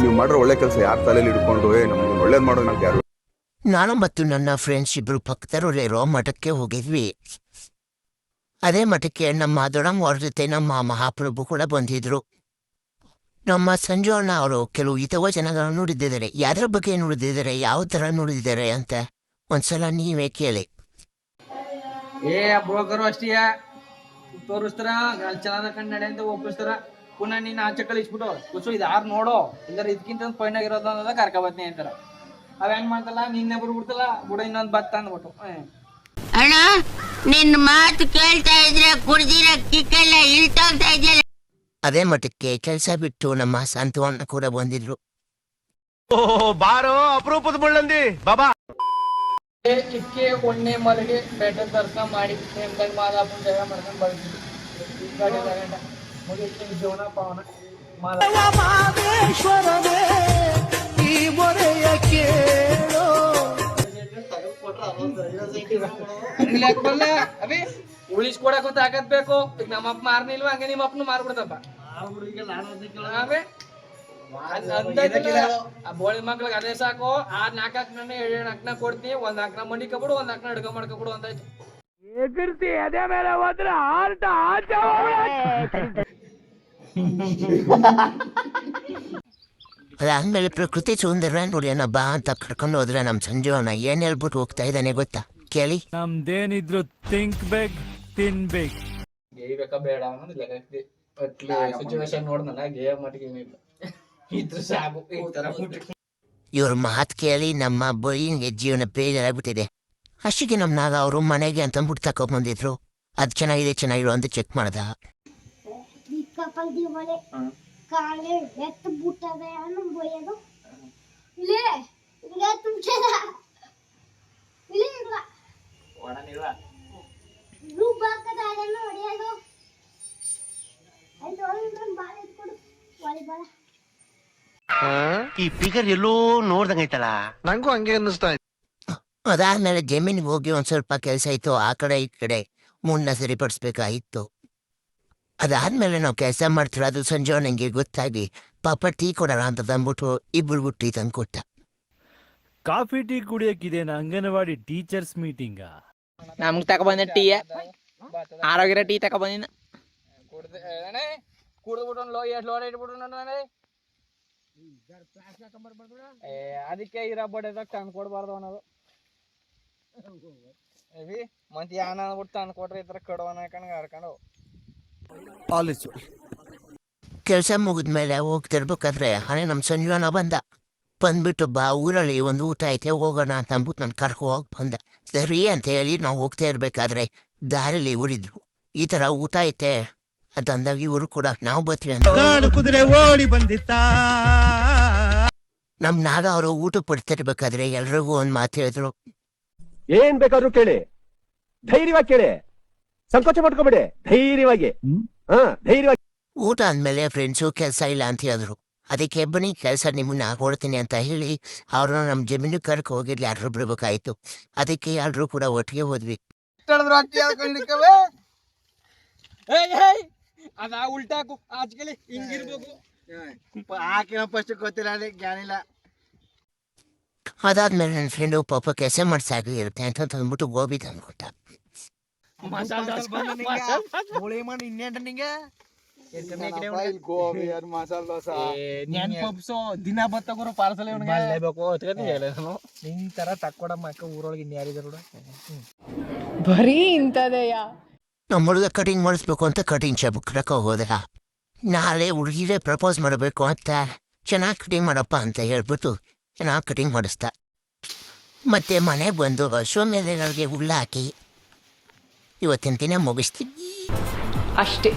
ನೀವು ಮಾಡಿರೋ ಒಳ್ಳೆ ಕೆಲಸ ಯಾರ ತಲೆಯಲ್ಲಿ ಹಿಡ್ಕೊಂಡು ಏ ನಮ್ಗೆ ಒಳ್ಳೇದು ಮಾಡೋದು ನಮ್ಗೆ ಯಾರು? ನಾನು ಮತ್ತು ನನ್ನ ಫ್ರೆಂಡ್ಸ್ ಇಬ್ರು ಪಕ್ಕದಲ್ಲಿರೋ ಮಠಕ್ಕೆ ಹೋಗಿದ್ವಿ. ಅದೇ ಮಠಕ್ಕೆ ನಮ್ಮ ದೊಡ್ಡಮ್ಮವ್ರ ಜೊತೆ ನಮ್ಮ ಮಹಾಪ್ರಭು ಕೂಡ ಬಂದಿದ್ರು. ನಮ್ಮ ಸಂಜೋಣ ಅವರು ಕೆಲವು ಇತವ ಜನಗಳನ್ನು ನೋಡಿದ್ದಿದ್ದಾರೆ. ಯಾರ ಬಗ್ಗೆ ನುಡಿದಿದ್ದಾರೆ ಯಾವ ತರ ನುಡಿದಿದ್ದಾರೆ ಅಂತ ಒಂದ್ಸಲ ನೀವೇ ಕೇಳಿ. ಏ ಬ್ರೋಕರು ಅಷ್ಟೇ ತೋರಿಸ್ತಾರ? ಚೆನ್ನಾದ ಕನ್ನಡ ಅಂತ ಒಪ್ಪಿಸ್ತಾರ? ಪುನಃ ನೀನ್ ಆಚೆ ಕಳಿಸ್ಬಿಟ್ಟು ಕುಸು ಇದು ಯಾರು ನೋಡೋ? ಇಲ್ಲಾರ ಇದಕ್ಕಿಂತ ಫೈನ್ ಆಗಿರೋದು ಅನ್ನೋದ ಕರ್ಕೊಬತ್ನಿ ಅಂತಾರ. ಅವ ಹೆಂಗ್ ಮಾಡ್ತಲ್ಲ? ನಿನ್ನೆ ಬರ್ಬಿಡ್ತಲ್ಲ? ಬುಡ ಇನ್ನೊಂದ್ ಬತ್ತ ಅಂದ್ಬಿಟ್ಟು. ಅಣ್ಣ ನಿನ್ ಮಾತು ಕೇಳ್ತಾ ಇದ್ರೆ ಕುಡ್ದಿರ ಕಿಕ್ಕೆಲ್ಲ ಇಳ್ತಾ ಇದೆಯಲ್ಲ. ಅದೇ ಮಟ್ಟಕ್ಕೆ ಕೆಲಸ ಬಿಟ್ಟು ನಮ್ಮ ಸಂತವನ್ನ ಕೂಡ ಬಂದಿದ್ರು. ಬಾರೋ ಅಪರೂಪದ ಮುಳ್ಳಂದಿ. ಬಾಬಾ. ಏ ಇಕ್ಕೆ ಒಣ್ಣೆ ಮಲಗಿ ಬೆಟ್ಟದ ದರ್ಶನ ಮಾಡಿ ಜಯ ಮಾಡ್ಕೊಂಡು ಬರ್ತೀವಿ ಮುಗಿತು ಜೀವನ ಪಾವನ ಅವಿ ಉಳಿಸ್ಕೊಡಕ್ ತಾಕತ್ ಬೇಕು ಈಗ ನಮ್ಮಪ್ಪ ಮಾರ್ನಿಲ್ವ ಹಂಗೆ ನಿಮ್ಮ ಅಪ್ಪನು ಮಾರ್ಬಿಡ್ತಪ್ಪ ಅವೇ ಅದ್ ಬೋಳಿ ಮಕ್ಳಿಗೆ ಅದೇ ಸಾಕು ಆ ನಾಲ್ಕು ಹಾಕ್ನ ಏಳು ಹಾಕ್ನ ಕೊಡ್ತೀನಿ ಒಂದ್ ಹಾಕ್ನ ಮಣಿ ಕಬಿಡು ಒಂದ್ ಹಾಕ್ನ ಅಡ್ಗ ಮಾಡ್ಕೊಬಿಡು ಅಂತಾಯ್ತು ಅದಾದ್ಮೇಲೆ ಪ್ರಕೃತಿ ಸೌಂದರ್ಯ ನೋಡ್ಯಾನ ಬಾ ಅಂತ ಕರ್ಕೊಂಡು ಹೋದ್ರೆ ನಮ್ ಸಂಜೀವನ ಏನ್ ಹೇಳ್ಬಿಟ್ಟು ಹೋಗ್ತಾ ಇದ್ದಾನೆ ಗೊತ್ತಾ? ಕೇಳಿ. ನಮ್ದೇನಿದ್ರು ತಿಂಕ್ ಬೇಕ್ ತಿನ್ಬೇಕು ಗೇಯ್ಬೇಕಾ ಬೇಡ ಅನ್ನೋದು ಸಿಚುವೇಶನ್ ನೋಡ್ದಲ್ಲ ಗೇಯ ಮಟ್ಟಿಗೆ ಏನಿಲ್ಲ. ಇದ್ರ ಸಾಕು ಈ ತರ ಇವ್ರ ಮಾತ್ ಕೇಳಿ ನಮ್ಮ ಬೈಯಿಂಗೆ ಜೀವನ ಬೇಜಾರಾಗ್ಬಿಟ್ಟಿದೆ. ಅಷ್ಟಿಗೆ ನಮ್ಮ ನಾಗ ಅವರು ಮನೆಗೆ ಅಂತ ಅಂದ್ಬಿಟ್ಟು ತಕೊಂಡ್ಬಂದಿದ್ರು ಅದು ಚೆನ್ನಾಗಿದೆ ಚೆನ್ನಾಗಿರೋ ಅಂತ ಚೆಕ್ ಮಾಡ್ದ. ಕಪಲ್ ದಿವಾಲೆ ಕಾಲೆ ಎತ್ತು ಬುಟ್ಟದೆ ಅನ್ನು ಬೊಯ್ಯೋದು ಇಲ್ಲೇ ಇಲ್ಲ ತುಂಚದ ಇಲ್ಲೇ ಇಲ್ಲ ಒಡನಿಲ್ಲ ರೂಪ್ ಹಾಕದ ಅದನ್ನು ಹೊಡೆಯೋದು ಆಯ್ತು ಒಂದು ಬಾಲ್ ಎತ್ಕೊಡು ವಾಲಿಬಾಲ್ ಈ ಫಿಗರ್ ಎಲ್ಲೋ ನೋಡ್ದಂಗೈತಲ್ಲ ನಂಗೂ ಹಂಗೆ ಅನ್ನಿಸ್ತಾ ಅದಾದ್ಮೇಲೆ ಜಮೀನಿಗೆ ಹೋಗಿ ಒಂದ್ ಸ್ವಲ್ಪ ಕೆಲಸ ಇತ್ತು ಆ ಕಡೆ ಈ ಕಡೆ. ಮುನ್ನ ಸರಿಪಡಿಸ್ಬೇಕಾಗಿತ್ತು ಅದಾದ್ಮೇಲೆ ನಾವು ಕೆಲಸ ಮಾಡ್ತೀರ ಅದು ಸಂಜೆ ನಂಗೆ ಗೊತ್ತಾಗಿ ಪಾಪ ಟೀ ಕೊಡೋಣ ಅಂತ ತಂದ್ಬಿಟ್ಟು ಇಬ್ಬರು ಟೀ ತಂದು ಕೊಟ್ಟ. ಕಾಫಿ ಟೀ ಕುಡಿಯಕ್ಕಿದೇನ ಅಂಗನವಾಡಿ ಟೀಚರ್ಸ್ ಮೀಟಿಂಗ? ನಮ್ಗೆ ತಕ ಬಂದ ಟೀ. ಆರೋಗ್ಯ ಟೀ ತಕ ಬಂದಿನ. ಕುಡ್ದು ಅಣ್ಣೇ ಕುಡ್ದು ಬಿಟ್ಟು ಲೋ ಎಷ್ಟು ಲೋಡ್ ಇಟ್ಬಿಟ್ಟು ನೋಡಣೆ ಏ ಅದಕ್ಕೆ ಇರೋ ಬಡ್ದಾಗ ತಂದು ಕೊಡಬಾರ್ದು ಅನ್ನೋದು. ಏವಿ ಮತ್ತೆ ಯಾನ ಅಂದ್ಬಿಟ್ಟು ತಂದು ಕೊಟ್ರೆ ಈ ಥರ ಕಡವನ ಹಾಕೊಂಡು ಹರ್ಕೊಂಡು ಪಾಲಿಸು. ಕೆಲಸ ಮುಗಿದ್ಮೇಲೆ ಹೋಗ್ತಿರ್ಬೇಕಾದ್ರೆ ಹಣೆ ನಮ್ಮ ಸಂಜೀವನ ಬಂದ. ಬಂದ್ಬಿಟ್ಟು ಬಾ ಊರಲ್ಲಿ ಒಂದು ಊಟ ಐತೆ ಹೋಗೋಣ ಅಂತ ಅಂದ್ಬಿಟ್ಟು ನಾನು ಕರ್ಕೊ ಹೋಗಿ ಬಂದೆ. ಸರಿ ಅಂತ ಹೇಳಿ ನಾವು ಹೋಗ್ತಾ ಇರ್ಬೇಕಾದ್ರೆ ದಾರಿಲಿ ಊರಿದ್ರು ಈ ಥರ ಊಟ ಐತೆ ಅದಂದಾಗ ಇವರು ಕೂಡ ನಾವು ಬರ್ತೀವಿ ಅಂತ. ಕುದುರೆ ಓಡಿ ಬಂದಿತ್ತ? ನಮ್ ನಾಗ ಅವರು ಊಟ ಪಡ್ತಿರ್ಬೇಕಾದ್ರೆ ಎಲ್ರಿಗೂ ಒಂದ್ ಮಾತು ಹೇಳಿದ್ರು. ಏನ್ ಬೇಕಾದ್ರೂ ಕೇಳಿ. ಧೈರ್ಯವಾಗಿ ಕೇಳಿ. ಸಂಕೋಚ ಮಾಡ್ಕೋಬೇಡಿ. ಧೈರ್ಯವಾಗಿ. ಹಾ ಧೈರ್ಯವಾಗಿ. ಊಟ ಅಂದ್ಮೇಲೆ ಫ್ರೆಂಡ್ಸು ಕೆಲಸ ಇಲ್ಲ ಅಂತ ಹೇಳಿದ್ರು. ಅದಕ್ಕೆ ಬನ್ನಿ ಕೆಲಸ ನಿಮ್ಮನ್ನ ಕೊಡ್ತೀನಿ ಅಂತ ಹೇಳಿ ಅವ್ರನ್ನ ನಮ್ಮ ಜಮೀನು ಕರ್ಕ ಹೋಗಿರ್ಲಿ ಯಾರು ಬಿಡ್ಬೇಕಾಯ್ತು. ಅದಕ್ಕೆ ಎಲ್ಲರೂ ಕೂಡ ಒಟ್ಟಿಗೆ ಹೋದ್ವಿ. ಅದ ಉಲ್ಟಾಕು ಆಚ್ಕಲಿ ಹಿಂಗಿರ್ಬೇಕು. ಹಾಕಿನ ಫಸ್ಟ್ ಗೊತ್ತಿಲ್ಲ ಜ್ಞಾನಿಲ್ಲ ಅದಾದ್ಮೇಲೆ ನನ್ನ ಫ್ರೆಂಡು ಪಾಪ ಕೆಲಸ ಮಾಡ್ಸಾಗಿ ಇರುತ್ತೆ ಅಂತ ಅಂದ್ಬಿಟ್ಟು ಗೋಬಿ ತಂದ್ಕೊಟ್ಟ. ದಿನ ಬತ್ತಗೋರು ಪಾರ್ಸಲ್ ಇವ್ನಿಗೆ. ನಿನ್ ತರ ತಕ್ಕೊಡ ಮಕ್ಕ ಊರೊಳಗೆ ಇನ್ಯಾರಿದಾರ ಬರೀ ಇಂಥದೆಯಾ? ನಮ್ಮ ಹುಡುಗ ಕಟಿಂಗ್ ಮಾಡಿಸ್ಬೇಕು ಅಂತ ಕಟಿಂಗ್ ಶಾಪ್ ಹೋದೆ ಹೋದ. ನಾಳೆ ಹುಡುಗಿರೇ ಪ್ರಪೋಸ್ ಮಾಡಬೇಕು ಅಂತ ಚೆನ್ನಾಗಿ ಕಟಿಂಗ್ ಮಾಡಪ್ಪ ಅಂತ ಹೇಳ್ಬಿಟ್ಟು ಚೆನ್ನಾಗಿ ಕಟಿಂಗ್ ಮಾಡಿಸ್ದ. ಮತ್ತೆ ಮನೆ ಬಂದು ಅಶ್ವಮೇಧಗಳಿಗೆ ಹುಲ್ಲು ಹಾಕಿ ಇವತ್ತಿನ ದಿನ ಮುಗಿಸ್ತೀನಿ. ಅಷ್ಟೇ.